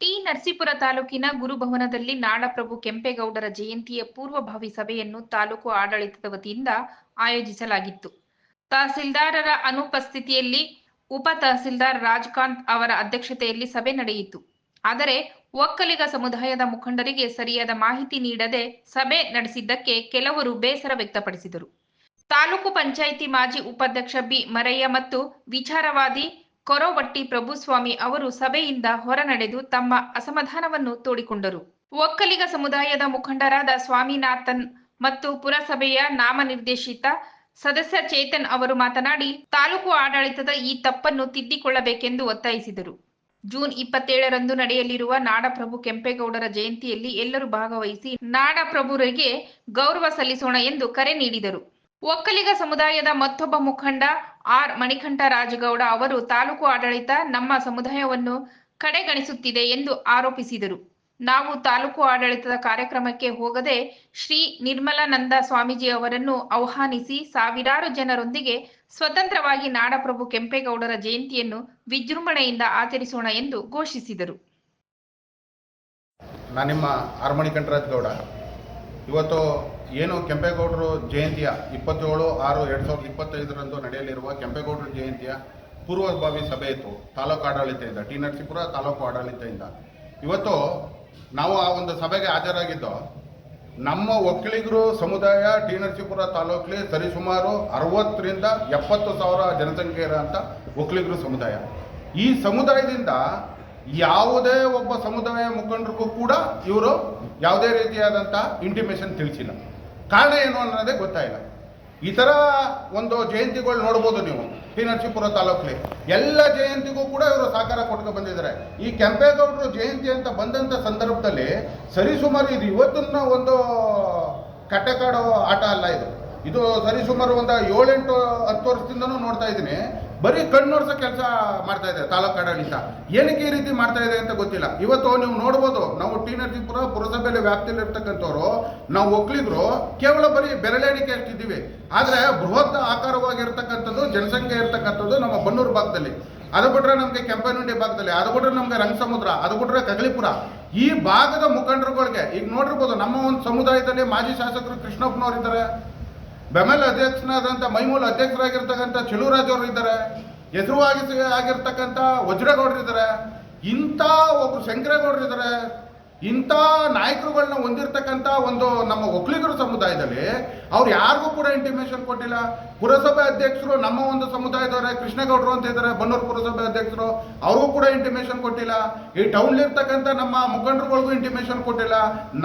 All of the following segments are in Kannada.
ಟಿ ನರಸೀಪುರ ತಾಲೂಕಿನ ಗುರುಭವನದಲ್ಲಿ ನಾಡಪ್ರಭು ಕೆಂಪೇಗೌಡರ ಜಯಂತಿಯ ಪೂರ್ವಭಾವಿ ಸಭೆಯನ್ನು ತಾಲೂಕು ಆಡಳಿತದ ವತಿಯಿಂದ ಆಯೋಜಿಸಲಾಗಿತ್ತು. ತಹಸೀಲ್ದಾರರ ಅನುಪಸ್ಥಿತಿಯಲ್ಲಿ ಉಪ ತಹಸೀಲ್ದಾರ್ ರಾಜ್ಕಾಂತ್ ಅವರ ಅಧ್ಯಕ್ಷತೆಯಲ್ಲಿ ಸಭೆ ನಡೆಯಿತು. ಆದರೆ ಒಕ್ಕಲಿಗ ಸಮುದಾಯದ ಮುಖಂಡರಿಗೆ ಸರಿಯಾದ ಮಾಹಿತಿ ನೀಡದೆ ಸಭೆ ನಡೆಸಿದ್ದಕ್ಕೆ ಕೆಲವರು ಬೇಸರ ವ್ಯಕ್ತಪಡಿಸಿದರು. ತಾಲೂಕು ಪಂಚಾಯಿತಿ ಮಾಜಿ ಉಪಾಧ್ಯಕ್ಷ ಬಿ ಮರಯ್ಯ ಮತ್ತು ವಿಚಾರವಾದಿ ಕೊರವಟ್ಟಿ ಪ್ರಭುಸ್ವಾಮಿ ಅವರು ಸಭೆಯಿಂದ ಹೊರನಡೆದು ತಮ್ಮ ಅಸಮಾಧಾನವನ್ನು ತೋಡಿಕೊಂಡರು. ಒಕ್ಕಲಿಗ ಸಮುದಾಯದ ಮುಖಂಡರಾದ ಸ್ವಾಮಿನಾಥನ್ ಮತ್ತು ಪುರಸಭೆಯ ನಾಮನಿರ್ದೇಶಿತ ಸದಸ್ಯ ಚೇತನ್ ಅವರು ಮಾತನಾಡಿ, ತಾಲೂಕು ಆಡಳಿತದ ಈ ತಪ್ಪನ್ನು ತಿದ್ದಿಕೊಳ್ಳಬೇಕೆಂದು ಒತ್ತಾಯಿಸಿದರು. ಜೂನ್ ಇಪ್ಪತ್ತೇಳರಂದು ನಡೆಯಲಿರುವ ನಾಡಪ್ರಭು ಕೆಂಪೇಗೌಡರ ಜಯಂತಿಯಲ್ಲಿ ಎಲ್ಲರೂ ಭಾಗವಹಿಸಿ ನಾಡಪ್ರಭುರಿಗೆ ಗೌರವ ಸಲ್ಲಿಸೋಣ ಎಂದು ಕರೆ ನೀಡಿದರು. ಒಕ್ಕಲಿಗ ಸಮುದಾಯದ ಮತ್ತೊಬ್ಬ ಮುಖಂಡ ಆರ್ ಮಣಿಕಂಠ ರಾಜಗೌಡ ಅವರು ತಾಲೂಕು ಆಡಳಿತ ನಮ್ಮ ಸಮುದಾಯವನ್ನು ಕಡೆಗಣಿಸುತ್ತಿದೆ ಎಂದು ಆರೋಪಿಸಿದರು. ನಾವು ತಾಲೂಕು ಆಡಳಿತದ ಕಾರ್ಯಕ್ರಮಕ್ಕೆ ಹೋಗದೆ ಶ್ರೀ ನಿರ್ಮಲಾನಂದ ಸ್ವಾಮೀಜಿ ಅವರನ್ನು ಆಹ್ವಾನಿಸಿ ಸಾವಿರಾರು ಜನರೊಂದಿಗೆ ಸ್ವತಂತ್ರವಾಗಿ ನಾಡಪ್ರಭು ಕೆಂಪೇಗೌಡರ ಜಯಂತಿಯನ್ನು ವಿಜೃಂಭಣೆಯಿಂದ ಆಚರಿಸೋಣ ಎಂದು ಘೋಷಿಸಿದರು. ನಾನು ನಿಮ್ಮ ಆರ್ಮಣಿ ಕಂಠರಾಜ್ ಗೌಡ ಇವತ್ತು ಏನು ಕೆಂಪೇಗೌಡರು ಜಯಂತಿಯ ಇಪ್ಪತ್ತೇಳು ಆರು ಎರಡು ಸಾವಿರದ ಇಪ್ಪತ್ತೈದರಂದು ನಡೆಯಲಿರುವ ಕೆಂಪೇಗೌಡರ ಜಯಂತಿಯ ಪೂರ್ವಭಾವಿ ಸಭೆ ಇತ್ತು. ತಾಲೂಕು ಆಡಳಿತದಿಂದ, ಟಿ ನರಸೀಪುರ ತಾಲೂಕು ಆಡಳಿತದಿಂದ. ಇವತ್ತು ನಾವು ಆ ಒಂದು ಸಭೆಗೆ ಹಾಜರಾಗಿದ್ದು, ನಮ್ಮ ಒಕ್ಕಲಿಗರು ಸಮುದಾಯ, ಟಿ ನರಸೀಪುರ ತಾಲೂಕಲ್ಲಿ ಸರಿಸುಮಾರು ಅರವತ್ತರಿಂದ ಎಪ್ಪತ್ತು ಸಾವಿರ ಜನಸಂಖ್ಯೆ ಇರೋಂಥ ಒಕ್ಕಲಿಗರು ಸಮುದಾಯ. ಈ ಸಮುದಾಯದಿಂದ ಯಾವುದೇ ಒಬ್ಬ ಸಮುದಾಯ ಮುಖಂಡರಿಗೂ ಕೂಡ ಇವರು ಯಾವುದೇ ರೀತಿಯಾದಂಥ ಇಂಟಿಮೇಷನ್ ತಿಳಿಸಿಲ್ಲ. ಕಾರಣ ಏನು ಅನ್ನೋದೇ ಗೊತ್ತಾಯಿಲ್ಲ. ಈ ಥರ ಒಂದು ಜಯಂತಿಗಳು ನೋಡ್ಬೋದು ನೀವು ಟಿ ನರಸೀಪುರ ತಾಲೂಕಲ್ಲಿ. ಎಲ್ಲ ಜಯಂತಿಗೂ ಕೂಡ ಇವರು ಸಹಕಾರ ಕೊಟ್ಕೊಂಡು ಬಂದಿದ್ದಾರೆ. ಈ ಕೆಂಪೇಗೌಡರು ಜಯಂತಿ ಅಂತ ಬಂದಂಥ ಸಂದರ್ಭದಲ್ಲಿ ಸರಿಸುಮಾರು ಇದು ಇವತ್ತನ್ನ ಒಂದು ಕಟ್ಟೆಕಾಡು ಆಟ ಅಲ್ಲ ಇದು. ಇದು ಸರಿಸುಮಾರು ಒಂದು ಏಳೆಂಟು ಹತ್ತು ವರ್ಷದಿಂದನೂ ನೋಡ್ತಾ ಇದ್ದೀನಿ. ಬರೀ ಕಣ್ಣೋಡ್ಸೋ ಕೆಲಸ ಮಾಡ್ತಾ ಇದೆ ತಾಲೂಕು ಆಡಳಿತ. ಏನಕ್ಕೆ ಈ ರೀತಿ ಮಾಡ್ತಾ ಇದೆ ಅಂತ ಗೊತ್ತಿಲ್ಲ. ಇವತ್ತು ನೀವು ನೋಡ್ಬೋದು, ನಾವು ಟಿ ನರಸೀಪುರ ಪುರಸಭೆಯಲ್ಲಿ ವ್ಯಾಪ್ತಿಯಲ್ಲಿ ಇರ್ತಕ್ಕಂಥವ್ರು, ನಾವು ಒಕ್ಕಲಿಗರು, ಕೇವಲ ಬರೀ ಬೆರಳೆಣಿಕೆ ಅಷ್ಟಿದ್ದೀವಿ. ಆದರೆ ಬೃಹತ್ ಆಕಾರವಾಗಿರ್ತಕ್ಕಂಥದ್ದು, ಜನಸಂಖ್ಯೆ ಇರ್ತಕ್ಕಂಥದ್ದು ನಮ್ಮ ಬನ್ನೂರು ಭಾಗದಲ್ಲಿ. ಅದು ಬಿಟ್ರೆ ನಮಗೆ ಕೆಂಪನಹುಂಡಿ ಭಾಗದಲ್ಲಿ, ಅದು ಬಿಟ್ರೆ ನಮಗೆ ರಂಗಸಮುದ್ರ, ಅದು ಬಿಟ್ರೆ ಕಗಲಿಪುರ. ಈ ಭಾಗದ ಮುಖಂಡರುಗಳಿಗೆ, ಈಗ ನೋಡಿರ್ಬೋದು ನಮ್ಮ ಒಂದು ಸಮುದಾಯದಲ್ಲಿ ಮಾಜಿ ಶಾಸಕರು ಕೃಷ್ಣಪ್ಪನವ್ರು ಇದ್ದಾರೆ ಬೆಮೆಲ್ ಅಧ್ಯಕ್ಷನಾದಂಥ ಮೈಮೂಲ್ ಅಧ್ಯಕ್ಷರಾಗಿರ್ತಕ್ಕಂಥ ಚೆಲುವರಾಜ್ ಅವರು ಇದ್ದಾರೆ ಹೆಸರುವಾಗಿ ಆಗಿರ್ತಕ್ಕಂಥ ವಜ್ರಗೌಡರಿದ್ದಾರೆ ಇಂಥ ಒಬ್ರು ಶಂಕರೇಗೌಡರು ಇದ್ದಾರೆ ಇಂಥ ನಾಯಕರುಗಳನ್ನ ಹೊಂದಿರತಕ್ಕಂಥ ಒಂದು ನಮ್ಮ ಒಕ್ಕಲಿಗರ ಸಮುದಾಯದಲ್ಲಿ ಅವ್ರು ಯಾರಿಗೂ ಕೂಡ ಇಂಟಿಮೇಷನ್ ಕೊಟ್ಟಿಲ್ಲ. ಪುರಸಭೆ ಅಧ್ಯಕ್ಷರು ನಮ್ಮ ಒಂದು ಸಮುದಾಯದವರೇ, ಕೃಷ್ಣಗೌಡರು ಅಂತ ಇದ್ದಾರೆ, ಬನ್ನೂರು ಪುರಸಭೆ ಅಧ್ಯಕ್ಷರು, ಅವ್ರಿಗೂ ಕೂಡ ಇಂಟಿಮೇಷನ್ ಕೊಟ್ಟಿಲ್ಲ. ಈ ಟೌನ್ಲಿರ್ತಕ್ಕಂಥ ನಮ್ಮ ಮುಖಂಡರುಗಳಿಗೂ ಇಂಟಿಮೇಷನ್ ಕೊಟ್ಟಿಲ್ಲ.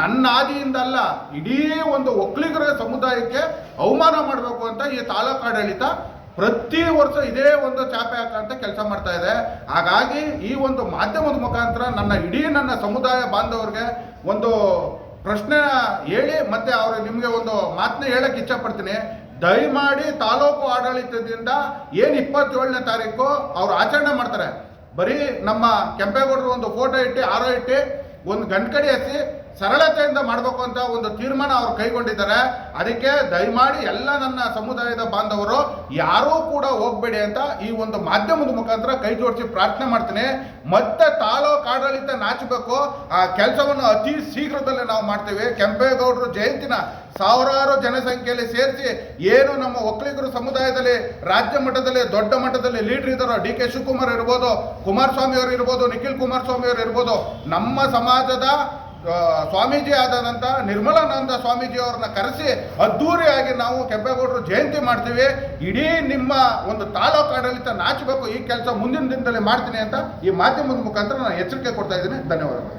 ನನ್ನ ಆದಿಯಿಂದ ಅಲ್ಲ, ಇಡೀ ಒಂದು ಒಕ್ಕಲಿಗರ ಸಮುದಾಯಕ್ಕೆ ಅವಮಾನ ಮಾಡಬೇಕು ಅಂತ ಈ ತಾಲೂಕು ಆಡಳಿತ ಪ್ರತಿ ವರ್ಷ ಇದೇ ಒಂದು ಚಾಪೆ ಹಾಕಂತ ಕೆಲಸ ಮಾಡ್ತಾ ಇದೆ. ಹಾಗಾಗಿ ಈ ಒಂದು ಮಾಧ್ಯಮದ ಮುಖಾಂತರ ನನ್ನ ಇಡೀ ನನ್ನ ಸಮುದಾಯ ಬಾಂಧವರಿಗೆ ಒಂದು ಪ್ರಶ್ನೆ ಹೇಳಿ ಮತ್ತೆ ಅವರು ನಿಮಗೆ ಒಂದು ಮಾತನ್ನ ಹೇಳಕ್ಕೆ ಇಚ್ಛಪಡ್ತೀನಿ. ದಯಮಾಡಿ ತಾಲೂಕು ಆಡಳಿತದಿಂದ ಏನು ಇಪ್ಪತ್ತೇಳನೇ ತಾರೀಕು ಅವ್ರು ಆಚರಣೆ ಮಾಡ್ತಾರೆ. ಬರೀ ನಮ್ಮ ಕೆಂಪೇಗೌಡರು ಒಂದು ಫೋಟೋ ಇಟ್ಟು ಆರೋ ಇಟ್ಟು, ಒಂದು ಗಂಟ್ಕಡಿ ಹಚ್ಚಿ ಸರಳತೆಯಿಂದ ಮಾಡಬೇಕು ಅಂತ ಒಂದು ತೀರ್ಮಾನ ಅವರು ಕೈಗೊಂಡಿದ್ದಾರೆ. ಅದಕ್ಕೆ ದಯಮಾಡಿ ಎಲ್ಲ ನನ್ನ ಸಮುದಾಯದ ಬಾಂಧವರು, ಯಾರೂ ಕೂಡ ಹೋಗ್ಬೇಡಿ ಅಂತ ಈ ಒಂದು ಮಾಧ್ಯಮದ ಮುಖಾಂತರ ಕೈ ಜೋಡಿಸಿ ಪ್ರಾರ್ಥನೆ ಮಾಡ್ತೀನಿ. ಮತ್ತೆ ತಾಲೂಕು ಆಡಳಿತ ನಾಚಬೇಕು. ಆ ಕೆಲಸವನ್ನು ಅತಿ ಶೀಘ್ರದಲ್ಲೇ ನಾವು ಮಾಡ್ತೇವೆ. ಕೆಂಪೇಗೌಡರು ಜಯಂತಿನ ಸಾವಿರಾರು ಜನಸಂಖ್ಯೆಯಲ್ಲಿ ಸೇರಿಸಿ ಏನು ನಮ್ಮ ಒಕ್ಕಲಿಗರು ಸಮುದಾಯದಲ್ಲಿ, ರಾಜ್ಯ ಮಟ್ಟದಲ್ಲಿ, ದೊಡ್ಡ ಮಟ್ಟದಲ್ಲಿ ಲೀಡರ್ ಇದ್ದಾರೋ ಡಿ ಕೆ ಶಿವಕುಮಾರ್ ಇರ್ಬೋದು ಕುಮಾರಸ್ವಾಮಿ ಅವರು ಇರ್ಬೋದು, ನಿಖಿಲ್ ಕುಮಾರಸ್ವಾಮಿ ಅವರು ಇರ್ಬೋದು, ನಮ್ಮ ಸಮಾಜದ ಸ್ವಾಮೀಜಿ ಆದಾದಂಥ ನಿರ್ಮಲಾನಂದ ಸ್ವಾಮೀಜಿಯವ್ರನ್ನ ಕರೆಸಿ ಅದ್ಧೂರಿಯಾಗಿ ನಾವು ಕೆಂಪೇಗೌಡರು ಜಯಂತಿ ಮಾಡ್ತೀವಿ. ಇಡೀ ನಿಮ್ಮ ಒಂದು ತಾಲೂಕು ಆಡಳಿತ ನಾಚಬೇಕು. ಈ ಕೆಲಸ ಮುಂದಿನ ದಿನದಲ್ಲಿ ಮಾಡ್ತೀನಿ ಅಂತ ಈ ಮಾಧ್ಯಮದ ಮುಖಾಂತರ ನಾನು ಎಚ್ಚರಿಕೆ ಕೊಡ್ತಾ ಇದ್ದೀನಿ. ಧನ್ಯವಾದಗಳು.